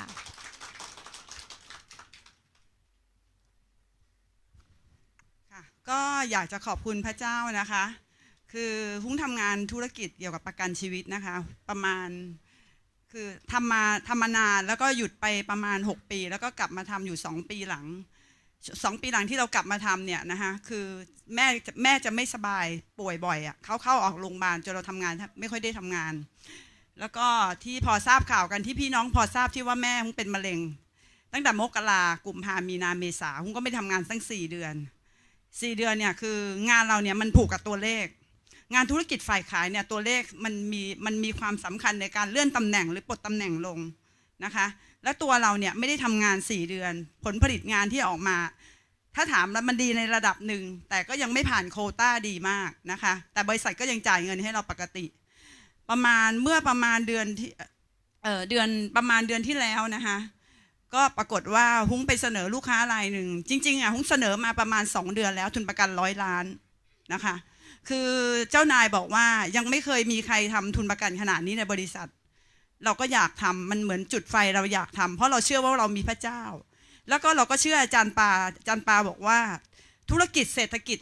ค่ะค่ะ ก็อยากจะขอบคุณพระเจ้านะคะ คือหุ้งทำงานธุรกิจเกี่ยวกับประกันชีวิตนะคะ ประมาณคือทำมาทำมานานแล้วก็หยุดไปประมาณ 6 ปี แล้วก็กลับมาทำอยู่ 2 ปีหลังสองปีหลังที่เรากลับมาทำเนี่ยนะคะคือแม่แม่จะไม่สบายป่วยบ่อยอะ่ะเขาเข้าออกโรงพยาบาลจนเราทำงานไม่ค่อยได้ทำงาน แล้วก็ที่พอทราบข่าวกันที่พี่น้องพอทราบที่ว่าแม่หุ้งเป็นมะเร็ง ตั้งแต่มกรากุมภามีนาเมษาหุ้งก็ไม่ทำงานตั้งสี่เดือนสี่เดือนเนี่ยคืองานเราเนี่ยมันผูกกับตัวเลข งานธุรกิจฝ่ายขายเนี่ยตัวเลขมันมีมันมีความสำคัญในการเลื่อนตำแหน่งหรือปลดตำแหน่งลงนะคะ และตัวเราเนี่ยไม่ได้ทำงาน4เดือน ผลผลิตงานที่ออกมา ถ้าถามแล้วมันดีในระดับหนึ่งแต่ก็ยังไม่ผ่านโคต้าดีมากนะคะ แต่บริษัทก็ยังจ่ายเงินให้เราปกติ ประมาณเมื่อประมาณเดือนที่เออเดือนประมาณเดือนที่แล้วนะคะก็ปรากฏว่าหุ้งไปเสนอลูกค้ารายหนึ่ง จริงๆอะหุ้งเสนอมาประมาณ 2 เดือนแล้ว ทุนประกันร้อยล้านนะคะ คือเจ้านายบอกว่ายังไม่เคยมีใครทำทุนประกันขนาดนี้ในบริษัท เราก็อยากทำมันเหมือนจุดไฟเราอยากทำเพราะเราเชื่อว่าเรามีพระเจ้า แล้วก็เราก็เชื่ออาจารย์ปาอาจารย์ปาบอกว่า ธุรกิจเศรษฐกิจ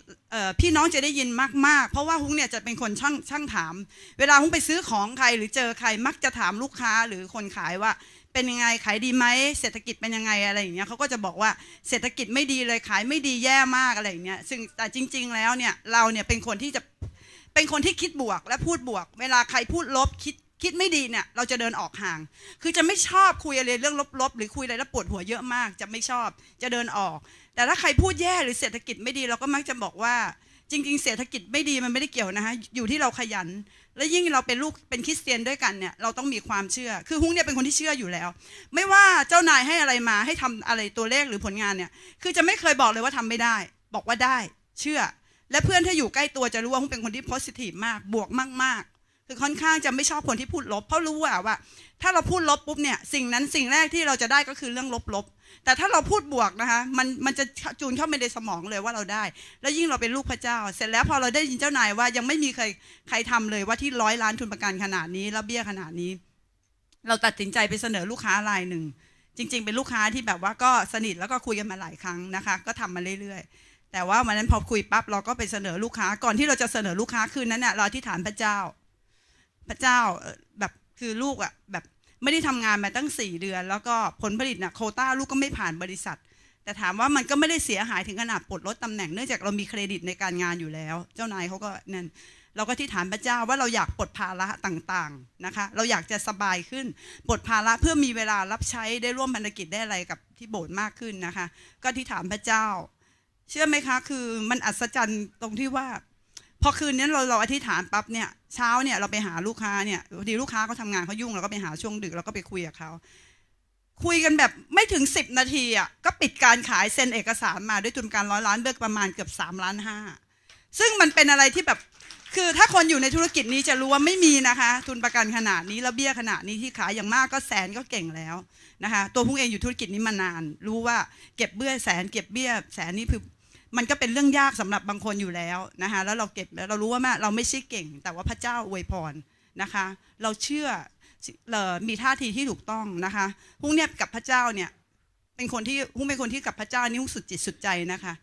พี่น้องจะได้ยินมาก ๆ เพราะว่าหุ้งเนี่ยจะเป็นคนช่างช่างถาม เวลาหุ้งไปซื้อของใครหรือเจอใครมักจะถามลูกค้าหรือคนขายว่า เป็นยังไงขายดีไหมเศรษฐกิจเป็นยังไงอะไรอย่างเงี้ยเขาก็จะบอกว่าเศรษฐกิจไม่ดีเลยขายไม่ดีแย่มากอะไรอย่างเงี้ยซึ่งแต่จริง ๆ แล้วเนี่ยเราเนี่ยเป็นคนที่จะเป็นคนที่คิดบวกและพูดบวก เวลาใครพูดลบคิด คิดไม่ดีเนี่ยเราจะเดินออกห่าง คือจะไม่ชอบคุยอะไรเรื่องลบๆ หรือคุยอะไรแล้วปวดหัวเยอะมาก จะไม่ชอบจะเดินออก แต่ถ้าใครพูดแย่หรือเศรษฐกิจไม่ดีเราก็มักจะบอกว่า จริง ๆ เศรษฐกิจไม่ดีมันไม่ได้เกี่ยวนะคะอยู่ที่เราขยัน และยิ่งเราเป็นลูกเป็นคริสเตียนด้วยกันเนี่ยเราต้องมีความเชื่อ คือฮุ้งเนี่ยเป็นคนที่เชื่ออยู่แล้ว ไม่ว่าเจ้านายให้อะไรมาให้ทำอะไรตัวเลขหรือผลงานเนี่ยคือจะไม่เคยบอกเลยว่าทำไม่ได้ บอกว่าได้เชื่อ และเพื่อนที่อยู่ใกล้ตัวจะรู้ว่าฮุ้งเป็นคนที่ positive มากบวกมากๆ คือค่อนข้างจะไม่ชอบคนที่พูดลบ เพราะรู้ว่าว่า ถ้าเราพูดลบปุ๊บเนี่ยสิ่งนั้นสิ่งแรกที่เราจะได้ก็คือเรื่องลบๆแต่ถ้าเราพูดบวกนะคะมันมันจะจูนเข้าไปในสมองเลยว่าเราได้ แล้วยิ่งเราเป็นลูกพระเจ้า เสร็จแล้วพอเราได้ยินเจ้านายว่ายังไม่มีใครใครทำเลยว่าที่ร้อยล้านทุนประกันขนาดนี้แล้วเบี้ยขนาดนี้ เราตัดสินใจไปเสนอลูกค้ารายหนึ่งจริง ๆ เป็นลูกค้าที่แบบว่าก็สนิทแล้วก็คุยกันมาหลายครั้งนะคะ ก็ทำมาเรื่อยๆ แต่ว่าวันนั้นพอคุยปั๊บเราก็ไปเสนอลูกค้าก่อนที่เราจะเสนอลูกค้าคืนนั้นเนี่ยเราอธิษฐานพระเจ้า พระเจ้าแบบคือลูกอะแบบไม่ได้ทำงานมาตั้งสี่เดือน แล้วก็ผลผลิตน่ะโคต้าลูกก็ไม่ผ่านบริษัท แต่ถามว่ามันก็ไม่ได้เสียหายถึงขนาดปลดลดตำแหน่งเนื่องจากเรามีเครดิตในการงานอยู่แล้ว เจ้านายเขาก็นั่นเราก็ที่ฐานพระเจ้าว่าเราอยากปลดภาระต่างๆนะคะ เราอยากจะสบายขึ้นปลดภาระเพื่อมีเวลารับใช้ได้ร่วมพันธกิจได้อะไรกับที่โบสถ์มากขึ้นนะคะ ก็ที่ฐานพระเจ้า เชื่อไหมคะ คือมันอัศจรรย์ตรงที่ว่า พอคืนนี้เราเราอธิษฐานปั๊บเนี่ยเช้าเนี่ยเราไปหาลูกค้าเนี่ยพอดีลูกค้าเขาทำงานเขายุ่งเราก็ไปหาช่วงดึกเราก็ไปคุยกับเขาคุยกันแบบไม่ถึงสิบนาทีอะก็ปิดการขายเซ็นเอกสารมาด้วยทุนการร้อยล้านเบิกประมาณเกือบสามล้านห้าซึ่งมันเป็นอะไรที่แบบคือถ้าคนอยู่ในธุรกิจนี้จะรู้ว่าไม่มีนะคะ ทุนประกันขนาดนี้แล้วเบี้ยขนาดนี้ที่ขายอย่างมากก็แสนก็เก่งแล้วนะคะ ตัวพุ่งเองอยู่ธุรกิจนี้มานาน รู้ว่าเก็บเบี้ยแสนเก็บเบี้ยแสนนี่คือ มันก็เป็นเรื่องยากสำหรับบางคนอยู่แล้วนะคะแล้วเราเก็บแล้วเรารู้ว่าแม่เราไม่ใช่เก่ง แต่ว่าพระเจ้าอวยพรนะคะ เราเชื่อเอ่อมีท่าทีที่ถูกต้องนะคะหุ้งเนี่ยกับพระเจ้าเนี่ยเป็นคนที่หุ้งเป็นคนที่กับพระเจ้านี่หุ้งสุดจิตสุดใจนะคะ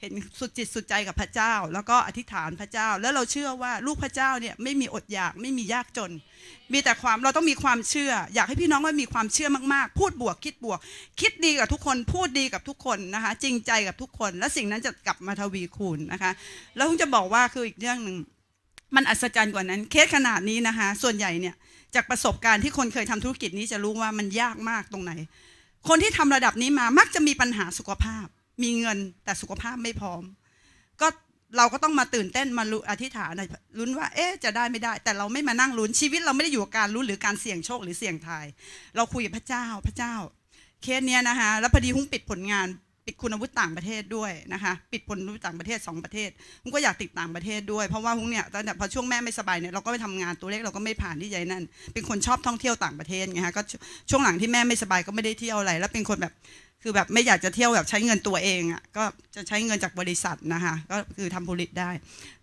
เห็นสุดจิตสุดใจกับพระเจ้า แล้วก็อธิษฐานพระเจ้า แล้วเราเชื่อว่าลูกพระเจ้าเนี่ยไม่มีอดอยากไม่มียากจน มีแต่ความเราต้องมีความเชื่อ อยากให้พี่น้องว่ามีความเชื่อมากๆ พูดบวกคิดบวก คิดดีกับทุกคนพูดดีกับทุกคนนะคะ จริงใจกับทุกคน และสิ่งนั้นจะกลับมาทวีคูณนะคะ แล้วผมจะบอกว่าคืออีกเรื่องหนึ่งมันอัศจรรย์กว่านั้นเคสขนาดนี้นะคะ ส่วนใหญ่เนี่ยจากประสบการณ์ที่คนเคยทำธุรกิจนี้จะรู้ว่ามันยากมากตรงไหน คนที่ทำระดับนี้มามักจะมีปัญหาสุขภาพ มีเงินแต่สุขภาพไม่พร้อม ก็เราก็ต้องมาตื่นเต้นมาลุอธิษฐานลุ้นว่า เอ๊ะจะได้ไม่ได้ แต่เราไม่มานั่งลุ้นชีวิตเราไม่ได้อยู่กับการลุ้นหรือการเสี่ยงโชคหรือเสี่ยงทาย เราคุยกับพระเจ้าพระเจ้า เคสเนี้ยนะคะแล้วพอดีหุ้งปิดผลงาน ปิดคุณวุฒิต่างประเทศด้วยนะคะปิดผลวุฒิต่างประเทศสองประเทศหุ้งก็อยากติดต่างประเทศด้วยเพราะว่าหุ้งเนี่ยตอนแต่พอช่วงแม่ไม่สบายเนี่ยเราก็ไปทำงานตัวเลขเราก็ไม่ผ่านที่ใหญ่นั่นเป็นคนชอบท่องเที่ยวต่างประเทศไงฮะก็ช่วงหลังที่แม่ไม่สบายก็ไม่ได้เที่ยวอะไร แล้วเป็นคนแบบ คือแบบไม่อยากจะเที่ยวแบบใช้เงินตัวเองอะ่ะก็จะใช้เงินจากบริษัทนะคะก็คือทำผลิตได้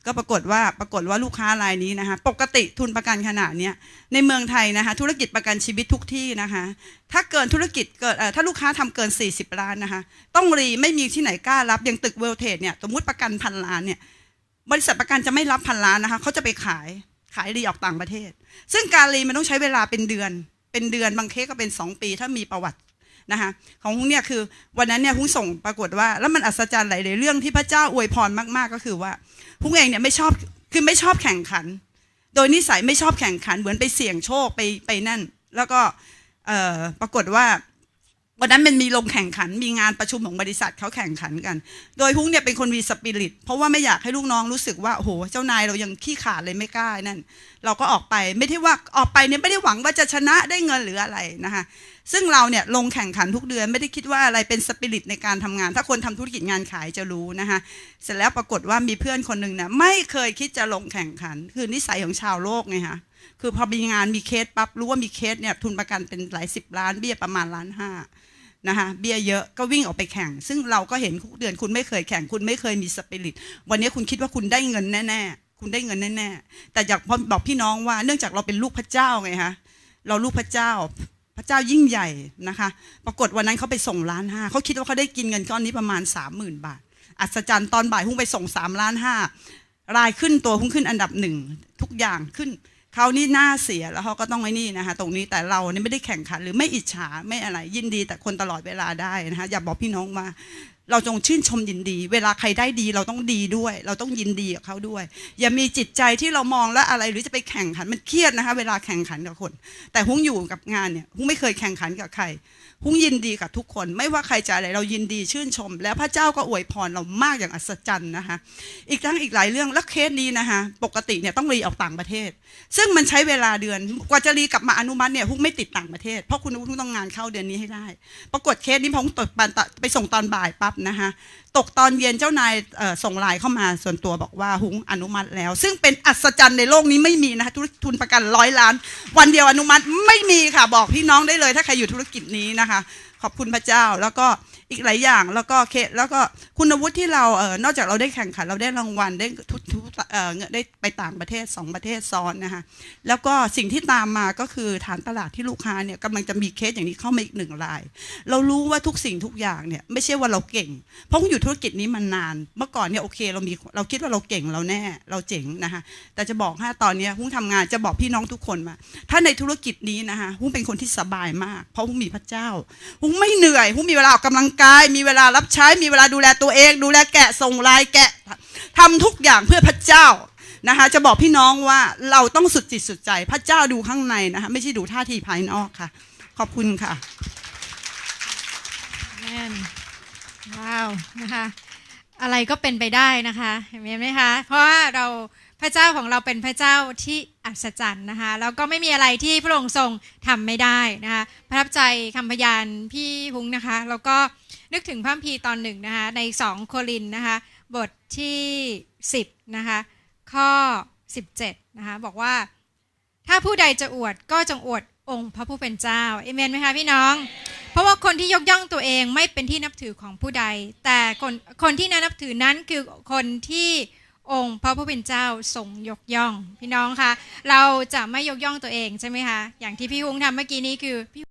ก็ปรากฏว่าปรากฏว่าลูกค้ารายนี้นะคะ ปกติทุนประกันขนาดเนี้ยในเมืองไทยนะคะ ธุรกิจประกันชีวิตทุกที่นะคะ ถ้าเกินธุรกิจเกิดถ้าลูกค้าทำเกิน 40 ล้านนะคะ ต้องรีไม่มีที่ไหนกล้ารับอย่างตึกเวลเทดเนี่ยสมมติประกันพันล้านเนี่ยบริษัทประกันจะไม่รับพันล้านนะคะเขาจะไปขายขายรีออกต่างประเทศ ซึ่งการรีมันต้องใช้เวลาเป็นเดือน เป็นเดือนบางเคสก็เป็น 2 ปี ถ้ามีประวัติ นะคะของฮุ้งเนี่ยคือวันนั้นเนี่ยฮุ้งส่งปรากฏว่า แล้วมันอัศจรรย์หลายๆเรื่องที่พระเจ้าอวยพรมากๆก็คือว่าฮุ้งเองเนี่ยไม่ชอบคือไม่ชอบแข่งขัน โดยนิสัยไม่ชอบแข่งขันเหมือนไปเสี่ยงโชคไปไปนั่น แล้วก็ปรากฏว่า วันนั้นมันมีลงแข่งขันมีงานประชุมของบริษัทเขาแข่งขันกัน โดยฮุ้งเนี่ยเป็นคนมีสปิริต เพราะว่าไม่อยากให้ลูกน้องรู้สึกว่าโอ้โหเจ้านายเรายังขี้ขาดเลยไม่กล้านั่น เราก็ออกไปไม่ได้ว่าออกไปเนี่ยไม่ได้หวังว่าจะชนะได้เงินหรืออะไรนะคะซึ่งเราเนี่ยลงแข่งขันทุกเดือนไม่ได้คิดว่าอะไรเป็นสปิริตในการทำงาน ถ้าคนทำธุรกิจงานขายจะรู้นะคะเสร็จแล้วปรากฏว่ามีเพื่อนคนหนึ่งเนี่ยไม่เคยคิดจะลงแข่งขัน คือนิสัยของชาวโลกไงคะ คือพอมีงานมีเคสปั๊บรู้ว่ามีเคสเนี่ยทุนประกันเป็นหลายสิบล้านเบี้ยประมาณล้านห้านะคะเบี้ยเยอะก็วิ่งออกไปแข่ง ซึ่งเราก็เห็นทุกเดือนคุณไม่เคยแข่งคุณไม่เคยมีสปิริตวันนี้คุณคิดว่าคุณได้เงินแน่ๆคุณได้เงินแน่ๆแต่อยากบอกพี่น้องว่าเนื่องจากเราเป็นลูกพระเจ้าไงคะเราลูกพระเจ้าพระเจ้ายิ่งใหญ่นะคะ ปรากฏวันนั้นเขาไปส่งล้านห้าเขาคิดว่าเขาได้กินเงินก้อนนี้ประมาณสามหมื่นบาท อัศจรรย์ตอนบ่ายหุ้งไปส่งสามล้านห้ารายขึ้นตัวหุ้งขึ้นอันดับหนึ่งทุกอย่างขึ้น เขานี่หน้าเสียแล้วเขาก็ต้องไอ้นี่นะคะตรงนี้แต่เราเนี่ยไม่ได้แข่งขันหรือไม่อิจฉาไม่อะไรยินดีแต่คนตลอดเวลาได้นะคะอย่าบอกพี่น้องมา เราจงชื่นชมยินดี เวลาใครได้ดีเราต้องดีด้วย เราต้องยินดีกับเขาด้วย อย่ามีจิตใจที่เรามองแล้วอะไรหรือจะไปแข่งขันมันเครียดนะคะ เวลาแข่งขันกับคน แต่หุ้งอยู่กับงานเนี่ยหุ้งไม่เคยแข่งขันกับใครหุ้งยินดีกับทุกคน ไม่ว่าใครจะอะไรเรายินดีชื่นชม แล้วพระเจ้าก็อวยพรเรามากอย่างอัศจรรย์นะคะ อีกทั้งอีกหลายเรื่องแล้วเคสนี้นะคะปกติเนี่ยต้องรีออกต่างประเทศ ซึ่งมันใช้เวลาเดือนกว่าจะรีกลับมาอนุมัติเนี่ยหุ้งไม่ติดต่างประเทศเพราะคุณหุ้งต้องงานเข้าเดือนนี้ให้ได้ ปรากฏเคสนี้พอหุ้งตกไปส่งตอนบ่ายปั๊บนะคะตกตอนเย็นเจ้านายส่งไลน์เข้ามาส่วนตัวบอกว่าหุ้งอนุมัติแล้ว ซึ่งเป็นอัศจรรย์ในโลกนี้ไม่มีนะคะธุรทุนประกันร้อยล้าน วันเดียวอนุมัติไม่มีค่ะบอกพี่น้องได้เลย ถ้าใครอยู่ธุรกิจนี้นะคะ ขอบคุณพระเจ้าแล้วก็ อีกหลายอย่างแล้วก็เคแล้วก็คุณวุฒิที่เราเออนอกจากเราได้แข่งขันเราได้รางวัลได้ทุกทุกเอ่อเงินได้ไปต่างประเทศสองประเทศซ้อนนะคะแล้วก็สิ่งที่ตามมาก็คือฐานตลาดที่ลูกค้าเนี่ยกำลังจะมีเคสอย่างนี้เข้ามาอีกหนึ่งราย เรารู้ว่าทุกสิ่งทุกอย่างเนี่ยไม่ใช่ว่าเราเก่ง เพราะอยู่ธุรกิจนี้มานาน เมื่อก่อนเนี่ยโอเคเรามีเราคิดว่าเราเก่งเราแน่เราเจ๋งนะคะแต่จะบอกให้ตอนเนี้ยหุ้งทำงานจะบอกพี่น้องทุกคนมา ถ้าในธุรกิจนี้นะคะหุ้งเป็นคนที่สบายมาก เพราะหุ้งมีพระเจ้าหุ้งไม่เหนื่อยหุ้งมีเวลาออกกำลังกาย มีเวลารับใช้ มีเวลาดูแลตัวเอง ดูแลแกะส่งลายแกะทำทุกอย่างเพื่อพระเจ้านะคะ จะบอกพี่น้องว่าเราต้องสุดจิตสุดใจ พระเจ้าดูข้างในนะคะไม่ใช่ดูท่าทีภายนอกค่ะ ขอบคุณค่ะแม่นว้าวนะคะอะไรก็เป็นไปได้นะคะเห็นไหมคะ เพราะว่าเราพระเจ้าของเราเป็นพระเจ้าที่อัศจรรย์นะคะแล้วก็ไม่มีอะไรที่พระองค์ทรงทำไม่ได้นะคะประทับใจคำพยานพี่พุงนะคะ แล้วก็ นึกถึงพระคัมภีตอนหนึ่งนะคะในสองโครินนะคะบทที่ 10นะคะข้อ 17นะคะบอกว่า ถ้าผู้ใดจะอวดก็จงอวดองค์พระผู้เป็นเจ้าเอเมนไหมคะพี่น้อง เพราะว่าคนที่ยกย่องตัวเองไม่เป็นที่นับถือของผู้ใด แต่คนคนที่น่านับถือนั้นคือคนที่องค์พระผู้เป็นเจ้าทรงยกย่อง พี่น้องคะเราจะไม่ยกย่องตัวเองใช่ไหมคะอย่างที่พี่ฮุ้งทำเมื่อกี้นี้คือพี่